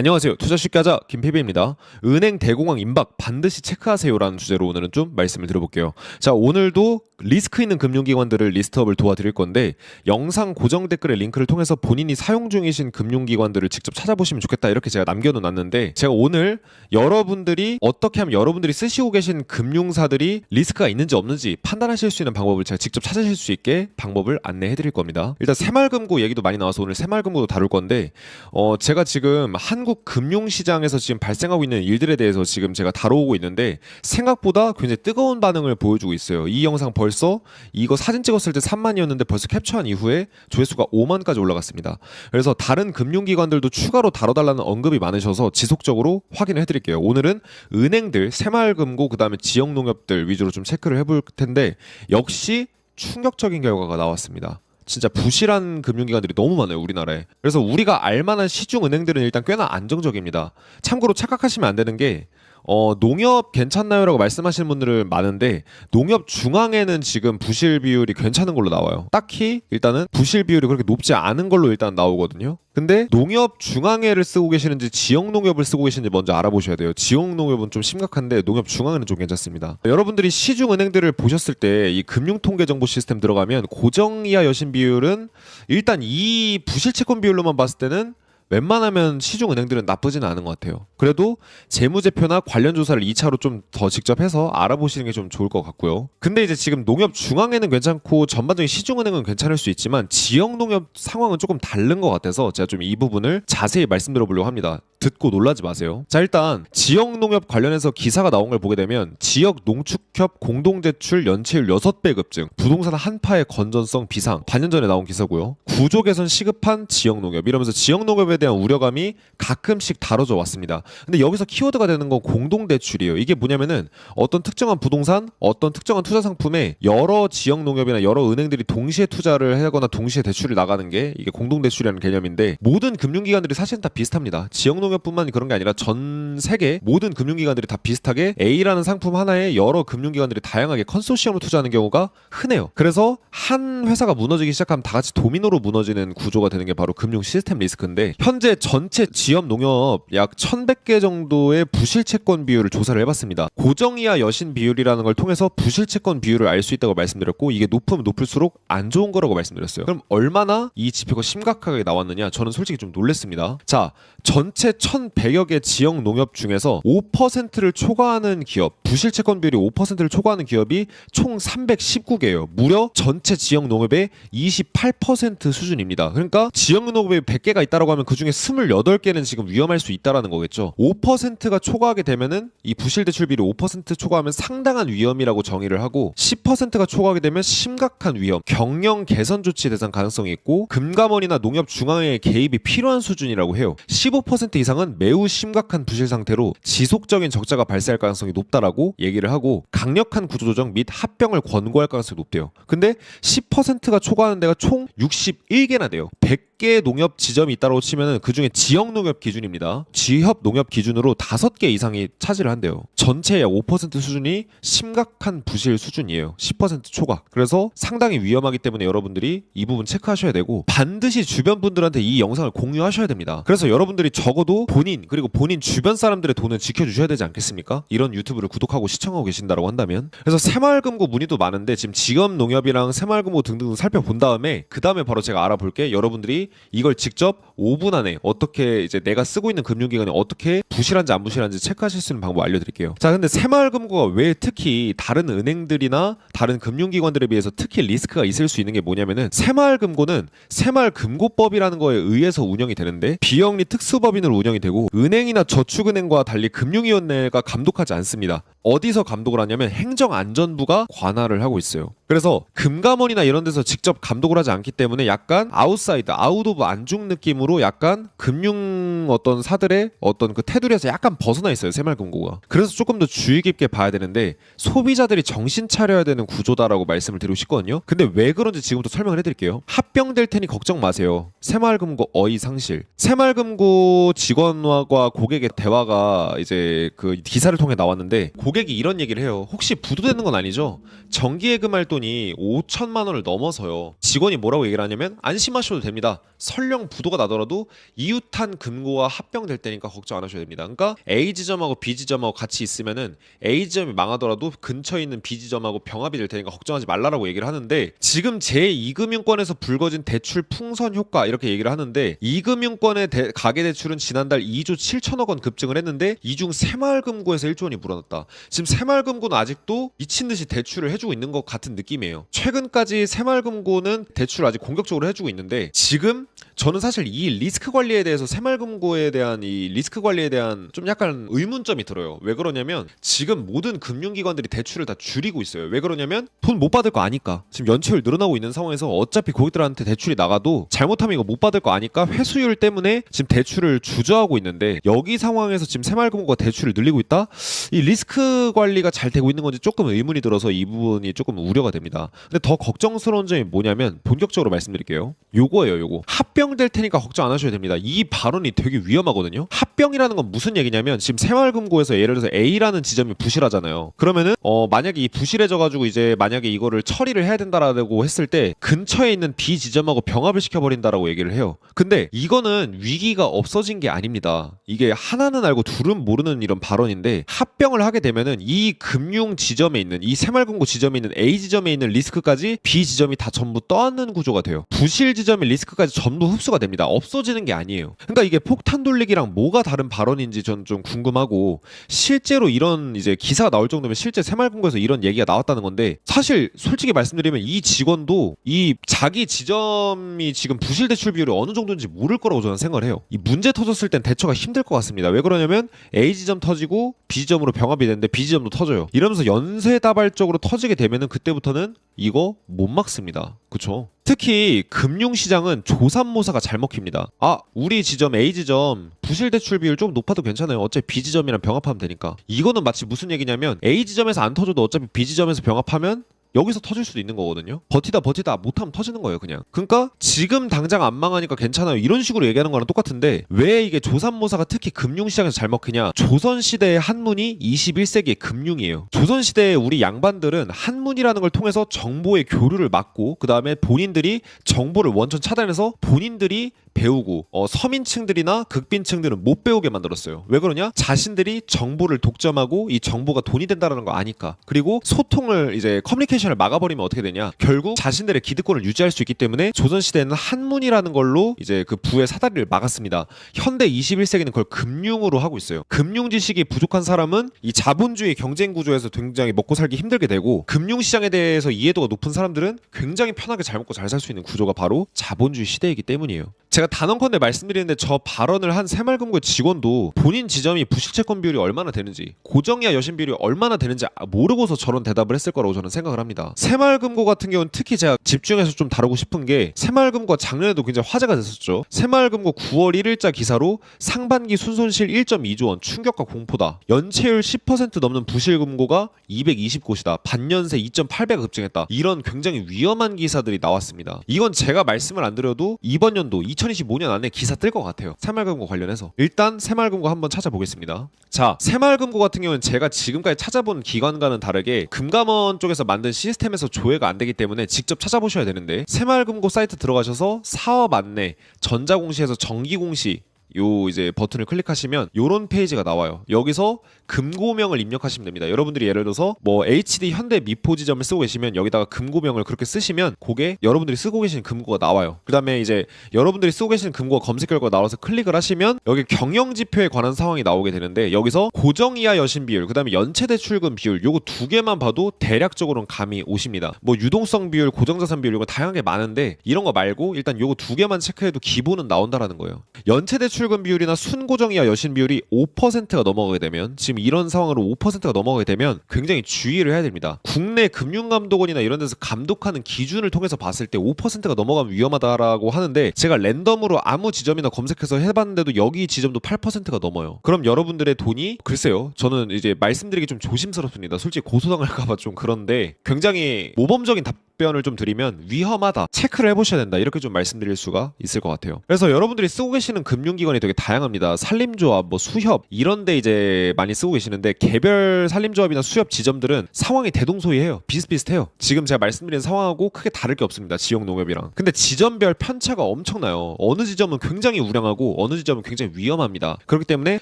안녕하세요. 투자 쉽게 하자 김PB입니다. 은행 대공황 임박 반드시 체크하세요라는 주제로 오늘은 좀 말씀을 드려볼게요. 자, 오늘도 리스크 있는 금융기관들을 리스트업을 도와드릴 건데 영상 고정 댓글의 링크를 통해서 본인이 사용 중이신 금융기관들을 직접 찾아보시면 좋겠다 이렇게 제가 남겨놓았는데 제가 오늘 여러분들이 어떻게 하면 여러분들이 쓰시고 계신 금융사들이 리스크가 있는지 없는지 판단하실 수 있는 방법을 제가 직접 찾으실 수 있게 방법을 안내해드릴 겁니다. 일단 새마을금고 얘기도 많이 나와서 오늘 새마을금고도 다룰 건데 어, 제가 지금 한국 금융시장에서 지금 발생하고 있는 일들에 대해서 지금 제가 다뤄오고 있는데 생각보다 굉장히 뜨거운 반응을 보여주고 있어요. 이 영상 벌써 이거 사진 찍었을 때 3만이었는데 벌써 캡처한 이후에 조회수가 5만까지 올라갔습니다. 그래서 다른 금융기관들도 추가로 다뤄달라는 언급이 많으셔서 지속적으로 확인을 해드릴게요. 오늘은 은행들, 새마을금고, 그 다음에 지역농협들 위주로 좀 체크를 해볼 텐데 역시 충격적인 결과가 나왔습니다. 진짜 부실한 금융기관들이 너무 많아요 우리나라에. 그래서 우리가 알만한 시중 은행들은 일단 꽤나 안정적입니다. 참고로 착각하시면 안 되는 게 어, 농협 괜찮나요라고 말씀하시는 분들은 많은데 농협 중앙에는 지금 부실 비율이 괜찮은 걸로 나와요. 딱히 일단은 부실 비율이 그렇게 높지 않은 걸로 일단 나오거든요. 근데 농협 중앙회를 쓰고 계시는지 지역 농협을 쓰고 계시는지 먼저 알아보셔야 돼요. 지역 농협은 좀 심각한데 농협 중앙회는 좀 괜찮습니다. 여러분들이 시중 은행들을 보셨을 때 이 금융 통계 정보 시스템 들어가면 고정 이하 여신 비율은 일단 이 부실 채권 비율로만 봤을 때는 웬만하면 시중 은행들은 나쁘지는 않은 것 같아요. 그래도 재무제표나 관련 조사를 2차로 좀 더 직접 해서 알아보시는 게 좀 좋을 것 같고요. 근데 이제 지금 농협 중앙에는 괜찮고 전반적인 시중 은행은 괜찮을 수 있지만 지역 농협 상황은 조금 다른 것 같아서 제가 좀 이 부분을 자세히 말씀드려 보려고 합니다. 듣고 놀라지 마세요. 자, 일단 지역 농협 관련해서 기사가 나온 걸 보게 되면 지역 농축협 공동제출 연체율 6배 급증, 부동산 한파의 건전성 비상, 반년 전에 나온 기사고요. 구조 개선 시급한 지역 농협 이러면서 지역 농협에 대한 우려감이 가끔씩 다뤄져 왔습니다. 근데 여기서 키워드가 되는 건 공동대출이에요. 이게 뭐냐면은 어떤 특정한 부동산, 어떤 특정한 투자 상품에 여러 지역 농협이나 여러 은행들이 동시에 투자를 하거나 동시에 대출을 나가는 게 이게 공동대출이라는 개념인데 모든 금융기관들이 사실은 다 비슷합니다. 지역 농협 뿐만 그런 게 아니라 전 세계 모든 금융기관들이 다 비슷하게 A라는 상품 하나에 여러 금융기관들이 다양하게 컨소시엄으로 투자하는 경우가 흔해요. 그래서 한 회사가 무너지기 시작하면 다 같이 도미노로 무너지는 구조가 되는 게 바로 금융 시스템 리스크인데 현재 전체 지역 농협 약 1,100개 정도의 부실 채권 비율을 조사를 해봤습니다. 고정 이하 여신 비율이라는 걸 통해서 부실 채권 비율을 알 수 있다고 말씀드렸고 이게 높으면 높을수록 안 좋은 거라고 말씀드렸어요. 그럼 얼마나 이 지표가 심각하게 나왔느냐? 저는 솔직히 좀 놀랬습니다. 자, 전체 1,100여 개 지역 농협 중에서 5%를 초과하는 기업, 부실 채권 비율이 5%를 초과하는 기업이 총 319개예요. 무려 전체 지역 농협의 28% 수준입니다. 그러니까 지역 농협에 100개가 있다라고 하면 그중에 28개는 지금 위험할 수 있다라는 거겠죠. 5%가 초과하게 되면은 이 부실 대출 비율이 5% 초과하면 상당한 위험이라고 정의를 하고 10%가 초과하게 되면 심각한 위험, 경영 개선 조치 대상 가능성이 있고 금감원이나 농협 중앙회의 개입이 필요한 수준이라고 해요. 15% 이상은 매우 심각한 부실 상태로 지속적인 적자가 발생할 가능성이 높다라고 얘기를 하고 강력한 구조조정 및 합병을 권고할 가능성이 높대요. 근데 10%가 초과하는 데가 총 61개나 돼요. 100 개 농협 지점이 있다고 치면은 그 중에 지역 농협 기준입니다. 지협 농협 기준으로 5개 이상이 차지를 한대요. 전체의 5% 수준이 심각한 부실 수준이에요. 10% 초과. 그래서 상당히 위험하기 때문에 여러분들이 이 부분 체크하셔야 되고 반드시 주변 분들한테 이 영상을 공유하셔야 됩니다. 그래서 여러분들이 적어도 본인 그리고 본인 주변 사람들의 돈을 지켜주셔야 되지 않겠습니까? 이런 유튜브를 구독하고 시청하고 계신다고 한다면 그래서 새마을금고 문의도 많은데 지금 지역 농협이랑 새마을금고 등등 살펴본 다음에 그 다음에 바로 제가 알아볼게 여러분들이 이걸 직접 5분 안에 어떻게 이제 내가 쓰고 있는 금융기관이 어떻게 부실한지 안 부실한지 체크하실 수 있는 방법 알려드릴게요. 자 근데 새마을금고가 왜 특히 다른 은행들이나 다른 금융기관들에 비해서 특히 리스크가 있을 수 있는 게 뭐냐면은 새마을금고는 새마을금고법이라는 거에 의해서 운영이 되는데 비영리 특수법인으로 운영이 되고 은행이나 저축은행과 달리 금융위원회가 감독하지 않습니다. 어디서 감독을 하냐면 행정안전부가 관할을 하고 있어요. 그래서 금감원이나 이런 데서 직접 감독을 하지 않기 때문에 약간 아웃사이드, 아웃 오브 안중 느낌으로 약간 금융 어떤 사들의 어떤 그 테두리에서 약간 벗어나 있어요. 새마을금고가. 그래서 조금 더 주의 깊게 봐야 되는데 소비자들이 정신 차려야 되는 구조다라고 말씀을 드리고 싶거든요. 근데 왜 그런지 지금부터 설명을 해드릴게요. 합병될 테니 걱정 마세요. 새마을금고 어이 상실. 새마을금고 직원과 고객의 대화가 이제 그 기사를 통해 나왔는데 고객이 이런 얘기를 해요. 혹시 부도되는 건 아니죠? 정기예금 할 돈 돈이 5천만 원을 넘어서요. 직원이 뭐라고 얘기를 하냐면 안심하셔도 됩니다. 설령 부도가 나더라도 이웃한 금고와 합병될 때니까 걱정 안 하셔도 됩니다. 그러니까 A 지점하고 B 지점하고 같이 있으면은 A 지점이 망하더라도 근처에 있는 B 지점하고 병합이 될 테니까 걱정하지 말라라고 얘기를 하는데 지금 제2금융권에서 불거진 대출 풍선 효과 이렇게 얘기를 하는데 2금융권의 대- 가계 대출은 지난달 2조 7천억 원 급증을 했는데 이중 새마을금고에서 1조 원이 불어났다. 지금 새마을금고는 아직도 미친 듯이 대출을 해주고 있는 것 같은 느낌 이에요. 최근까지 새마을금고는 대출을 아직 공격적으로 해주고 있는데 지금 저는 사실 이 리스크 관리에 대해서 새마을금고에 대한 이 리스크 관리에 대한 좀 약간 의문점이 들어요. 왜 그러냐면 지금 모든 금융기관들이 대출을 다 줄이고 있어요. 왜 그러냐면 돈 못 받을 거 아니까. 지금 연체율 늘어나고 있는 상황에서 어차피 고객들한테 대출이 나가도 잘못하면 이거 못 받을 거 아니까 회수율 때문에 지금 대출을 주저하고 있는데 여기 상황에서 지금 새마을금고가 대출을 늘리고 있다? 이 리스크 관리가 잘 되고 있는 건지 조금 의문이 들어서 이 부분이 조금 우려가 됩니다. 근데 더 걱정스러운 점이 뭐냐면 본격적으로 말씀드릴게요. 요거예요, 요거. 합병 될 테니까 걱정 안 하셔도 됩니다. 이 발언이 되게 위험하거든요. 합 병이라는 건 무슨 얘기냐면 지금 새마을금고에서 예를 들어서 A라는 지점이 부실하잖아요. 그러면은 어 만약에 이 부실해져 가지고 이제 만약에 이거를 처리를 해야 된다라고 했을 때 근처에 있는 B 지점하고 병합을 시켜 버린다라고 얘기를 해요. 근데 이거는 위기가 없어진 게 아닙니다. 이게 하나는 알고 둘은 모르는 이런 발언인데 합병을 하게 되면은 이 금융 지점에 있는 이 새마을금고 지점에 있는 A 지점에 있는 리스크까지 B 지점이 다 전부 떠안는 구조가 돼요. 부실 지점의 리스크까지 전부 흡수가 됩니다. 없어지는 게 아니에요. 그러니까 이게 폭탄 돌리기랑 뭐가 다른 발언인지 전 좀 궁금하고 실제로 이런 이제 기사가 나올 정도면 실제 새마을금고에서 이런 얘기가 나왔다는 건데 사실 솔직히 말씀드리면 이 직원도 이 자기 지점이 지금 부실 대출 비율이 어느 정도인지 모를 거라고 저는 생각을 해요. 이 문제 터졌을 땐 대처가 힘들 것 같습니다. 왜 그러냐면 A 지점 터지고 B 지점으로 병합이 되는데 B 지점도 터져요. 이러면서 연쇄 다발적으로 터지게 되면은 그때부터는 이거 못 막습니다. 그쵸? 특히 금융시장은 조삼모사가 잘 먹힙니다. 아, 우리 지점 A 지점 부실 대출 비율 좀 높아도 괜찮아요. 어차피 B 지점이랑 병합하면 되니까. 이거는 마치 무슨 얘기냐면 A 지점에서 안 터져도 어차피 B 지점에서 병합하면 여기서 터질 수도 있는 거거든요. 버티다 버티다 못하면 터지는 거예요, 그냥. 그러니까 지금 당장 안 망하니까 괜찮아요. 이런 식으로 얘기하는 거랑 똑같은데 왜 이게 조삼모사가 특히 금융시장에서 잘 먹히냐? 조선시대의 한문이 21세기의 금융이에요. 조선시대의 우리 양반들은 한문이라는 걸 통해서 정보의 교류를 막고 그 다음에 본인들이 정보를 원천 차단해서 본인들이 배우고 어, 서민층들이나 극빈층들은 못 배우게 만들었어요. 왜 그러냐? 자신들이 정보를 독점하고 이 정보가 돈이 된다는 거 아니까. 그리고 소통을 이제 커뮤니케이션을 막아버리면 어떻게 되냐? 결국 자신들의 기득권을 유지할 수 있기 때문에 조선 시대에는 한문이라는 걸로 이제 그 부의 사다리를 막았습니다. 현대 21세기는 그걸 금융으로 하고 있어요. 금융 지식이 부족한 사람은 이 자본주의 경쟁 구조에서 굉장히 먹고 살기 힘들게 되고 금융 시장에 대해서 이해도가 높은 사람들은 굉장히 편하게 잘 먹고 잘 살 수 있는 구조가 바로 자본주의 시대이기 때문이에요. 제가 단언컨대 말씀드리는데 저 발언을 한 새마을금고 직원도 본인 지점이 부실채권 비율이 얼마나 되는지 고정이야 여신 비율이 얼마나 되는지 모르고서 저런 대답을 했을 거라고 저는 생각을 합니다. 새마을금고 같은 경우는 특히 제가 집중해서 좀 다루고 싶은 게 새마을금고 작년에도 굉장히 화제가 됐었죠. 새마을금고 9월 1일자 기사로 상반기 순손실 1.2조 원 충격과 공포다. 연체율 10% 넘는 부실금고가 220곳이다. 반년새 2.8배가 급증했다. 이런 굉장히 위험한 기사들이 나왔습니다. 이건 제가 말씀을 안 드려도 이번 연도 2025년 안에 기사 뜰 것 같아요. 새마을금고 관련해서 일단 새마을금고 한번 찾아보겠습니다. 자, 새마을금고 같은 경우는 제가 지금까지 찾아본 기관과는 다르게 금감원 쪽에서 만든 시스템에서 조회가 안 되기 때문에 직접 찾아보셔야 되는데 새마을금고 사이트 들어가셔서 사업 안내, 전자공시에서 정기공시 요 이제 버튼을 클릭하시면 요런 페이지가 나와요. 여기서 금고명을 입력하시면 됩니다. 여러분들이 예를 들어서 뭐 HD 현대 미포 지점을 쓰고 계시면 여기다가 금고명을 그렇게 쓰시면 그게 여러분들이 쓰고 계신 금고가 나와요. 그다음에 이제 여러분들이 쓰고 계신 금고가 검색 결과가 나와서 클릭을 하시면 여기 경영 지표에 관한 상황이 나오게 되는데 여기서 고정 이하 여신 비율, 그다음에 연체 대출금 비율 요거 두 개만 봐도 대략적으로는 감이 오십니다. 뭐 유동성 비율, 고정 자산 비율 이거 다양하게 많은데 이런 거 말고 일단 요거 두 개만 체크해도 기본은 나온다라는 거예요. 연체 대출 금 비율이나 순고정 이하 여신 비율이 5%가 넘어가게 되면 지금 이런 상황으로 5%가 넘어가게 되면 굉장히 주의를 해야 됩니다. 국내 금융감독원이나 이런 데서 감독하는 기준을 통해서 봤을 때 5%가 넘어가면 위험하다라고 하는데 제가 랜덤으로 아무 지점이나 검색해서 해봤는데도 여기 지점도 8%가 넘어요. 그럼 여러분들의 돈이 글쎄요. 저는 이제 말씀드리기 좀 조심스럽습니다. 솔직히 고소당할까봐 좀 그런데 굉장히 모범적인 답 답변을 좀 드리면 위험하다 체크를 해보셔야 된다 이렇게 좀 말씀드릴 수가 있을 것 같아요. 그래서 여러분들이 쓰고 계시는 금융기관이 되게 다양합니다. 산림조합 뭐 수협 이런데 이제 많이 쓰고 계시는데 개별 산림조합이나 수협 지점들은 상황이 대동소이해요. 비슷비슷해요. 지금 제가 말씀드린 상황하고 크게 다를 게 없습니다. 지역 농협이랑. 근데 지점별 편차가 엄청나요. 어느 지점은 굉장히 우량하고 어느 지점은 굉장히 위험합니다. 그렇기 때문에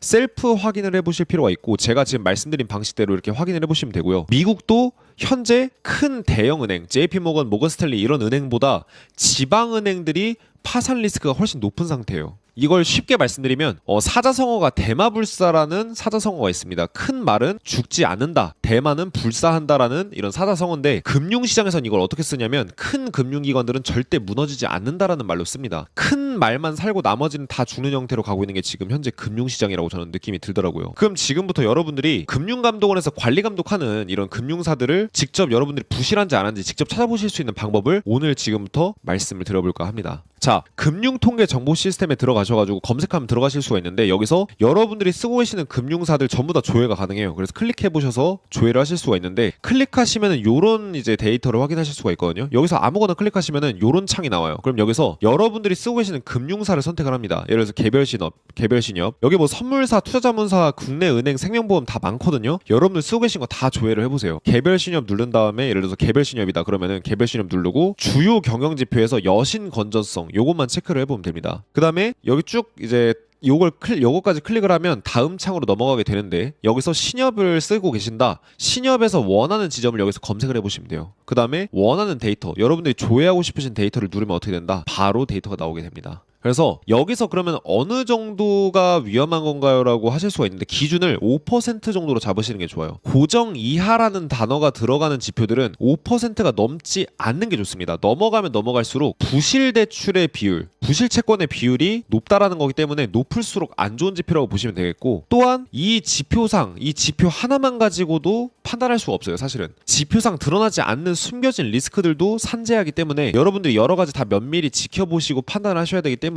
셀프 확인을 해보실 필요가 있고 제가 지금 말씀드린 방식대로 이렇게 확인을 해보시면 되고요. 미국도 현재 큰 대형 은행, JP 모건, 모건 스탠리 이런 은행보다 지방 은행들이 파산 리스크가 훨씬 높은 상태예요. 이걸 쉽게 말씀드리면 어, 사자성어가 대마불사라는 사자성어가 있습니다. 큰 말은 죽지 않는다. 대마는 불사한다라는 이런 사자성어인데 금융시장에선 이걸 어떻게 쓰냐면 큰 금융기관들은 절대 무너지지 않는다라는 말로 씁니다. 큰 말만 살고 나머지는 다 죽는 형태로 가고 있는 게 지금 현재 금융시장이라고 저는 느낌이 들더라고요. 그럼 지금부터 여러분들이 금융감독원에서 관리 감독하는 이런 금융사들을 직접 여러분들이 부실한지 안 한지 직접 찾아보실 수 있는 방법을 오늘 지금부터 말씀을 드려볼까 합니다. 자, 금융통계 정보 시스템에 들어가셔가지고 검색하면 들어가실 수가 있는데 여기서 여러분들이 쓰고 계시는 금융사들 전부 다 조회가 가능해요. 그래서 클릭해 보셔서 조회를 하실 수가 있는데 클릭하시면은 요런 이제 데이터를 확인하실 수가 있거든요. 여기서 아무거나 클릭하시면은 요런 창이 나와요. 그럼 여기서 여러분들이 쓰고 계시는 금융사를 선택을 합니다. 예를 들어서 개별 신업, 개별 신협 여기 뭐 선물사, 투자자문사, 국내 은행, 생명보험 다 많거든요. 여러분들 쓰고 계신 거 다 조회를 해 보세요. 개별 신협 누른 다음에 예를 들어서 개별 신협이다 그러면은 개별 신협 누르고 주요 경영 지표에서 여신 건전성 요것만 체크를 해 보면 됩니다. 그 다음에 여기 쭉 이제 요걸 클 요거까지 클릭을 하면 다음 창으로 넘어가게 되는데 여기서 신협을 쓰고 계신다. 신협에서 원하는 지점을 여기서 검색을 해보시면 돼요. 그 다음에 원하는 데이터 여러분들이 조회하고 싶으신 데이터를 누르면 어떻게 된다? 바로 데이터가 나오게 됩니다. 그래서 여기서 그러면 어느 정도가 위험한 건가요라고 하실 수가 있는데 기준을 5% 정도로 잡으시는 게 좋아요. 고정 이하라는 단어가 들어가는 지표들은 5%가 넘지 않는 게 좋습니다. 넘어가면 넘어갈수록 부실 대출의 비율, 부실 채권의 비율이 높다라는 거기 때문에 높을수록 안 좋은 지표라고 보시면 되겠고 또한 이 지표상 이 지표 하나만 가지고도 판단할 수가 없어요. 사실은 지표상 드러나지 않는 숨겨진 리스크들도 산재하기 때문에 여러분들이 여러 가지 다 면밀히 지켜보시고 판단을 하셔야 되기 때문에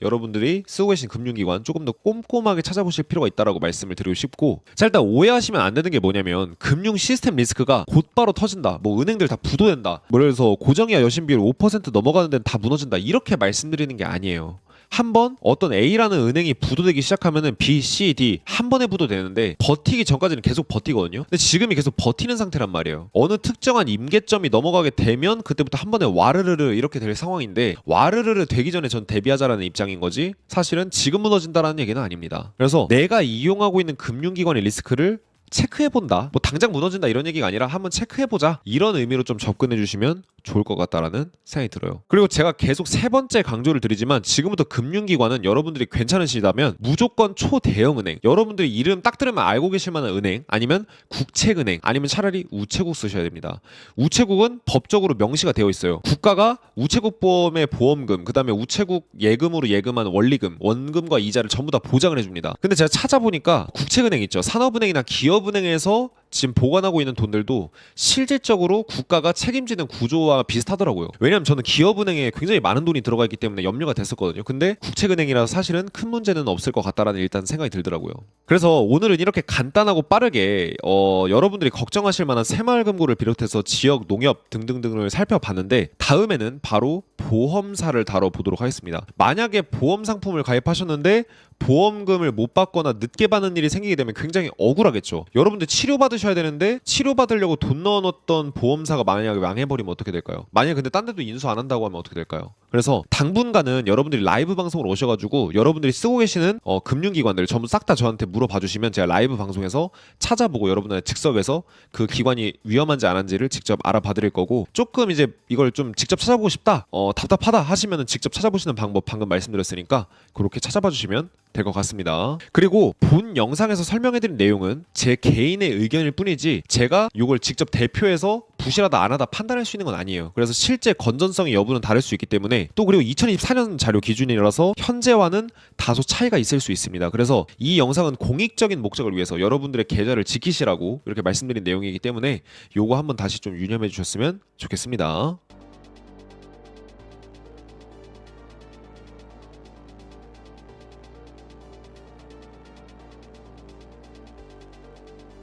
여러분들이 쓰고 계신 금융기관 조금 더 꼼꼼하게 찾아보실 필요가 있다라고 말씀을 드리고 싶고 자 일단 오해하시면 안 되는 게 뭐냐면 금융 시스템 리스크가 곧바로 터진다. 뭐 은행들 다 부도된다. 뭐 그래서 고정이야 여신 비율 5% 넘어가는 데는 다 무너진다. 이렇게 말씀드리는 게 아니에요 한 번 어떤 A라는 은행이 부도되기 시작하면은 B, C, D 한 번에 부도되는데 버티기 전까지는 계속 버티거든요. 근데 지금이 계속 버티는 상태란 말이에요. 어느 특정한 임계점이 넘어가게 되면 그때부터 한 번에 와르르르 이렇게 될 상황인데 와르르르 되기 전에 전 대비하자라는 입장인 거지 사실은 지금 무너진다라는 얘기는 아닙니다. 그래서 내가 이용하고 있는 금융기관의 리스크를 체크해본다. 뭐 당장 무너진다 이런 얘기가 아니라 한번 체크해보자. 이런 의미로 좀 접근해 주시면 좋을 것 같다라는 생각이 들어요. 그리고 제가 계속 세 번째 강조를 드리지만 지금부터 금융기관은 여러분들이 괜찮으시다면 무조건 초대형 은행. 여러분들이 이름 딱 들으면 알고 계실 만한 은행 아니면 국책은행 아니면 차라리 우체국 쓰셔야 됩니다. 우체국은 법적으로 명시가 되어 있어요. 국가가 우체국 보험의 보험금, 그 다음에 우체국 예금으로 예금한 원리금, 원금과 이자를 전부 다 보장을 해줍니다. 근데 제가 찾아보니까 국책은행 있죠. 산업은행이나 기업은행에서 지금 보관하고 있는 돈들도 실질적으로 국가가 책임지는 구조와 비슷하더라고요. 왜냐면 저는 기업은행에 굉장히 많은 돈이 들어가 있기 때문에 염려가 됐었거든요. 근데 국책은행이라서 사실은 큰 문제는 없을 것 같다라는 일단 생각이 들더라고요. 그래서 오늘은 이렇게 간단하고 빠르게 어, 여러분들이 걱정하실 만한 새마을금고를 비롯해서 지역 농협 등등등을 살펴봤는데 다음에는 바로 보험사를 다뤄보도록 하겠습니다. 만약에 보험 상품을 가입하셨는데 보험금을 못 받거나 늦게 받는 일이 생기게 되면 굉장히 억울하겠죠. 여러분들 치료받으셔야 되는데 치료받으려고 돈 넣어놓던 보험사가 만약에 망해버리면 어떻게 될까요? 만약에 근데 딴 데도 인수 안 한다고 하면 어떻게 될까요? 그래서 당분간은 여러분들이 라이브 방송을 오셔가지고 여러분들이 쓰고 계시는 어, 금융기관들 전부 싹 다 저한테 물어봐 주시면 제가 라이브 방송에서 찾아보고 여러분들의 즉석에서 그 기관이 위험한지 안 한지를 직접 알아봐 드릴 거고 조금 이제 이걸 좀 직접 찾아보고 싶다 어, 답답하다 하시면은 직접 찾아보시는 방법 방금 말씀드렸으니까 그렇게 찾아봐 주시면 될 것 같습니다. 그리고 본 영상에서 설명해드린 내용은 제 개인의 의견일 뿐이지 제가 이걸 직접 대표해서 부실하다 안 하다 판단할 수 있는 건 아니에요. 그래서 실제 건전성의 여부는 다를 수 있기 때문에 또 그리고 2024년 자료 기준이라서 현재와는 다소 차이가 있을 수 있습니다. 그래서 이 영상은 공익적인 목적을 위해서 여러분들의 계좌를 지키시라고 이렇게 말씀드린 내용이기 때문에 요거 한번 다시 좀 유념해 주셨으면 좋겠습니다.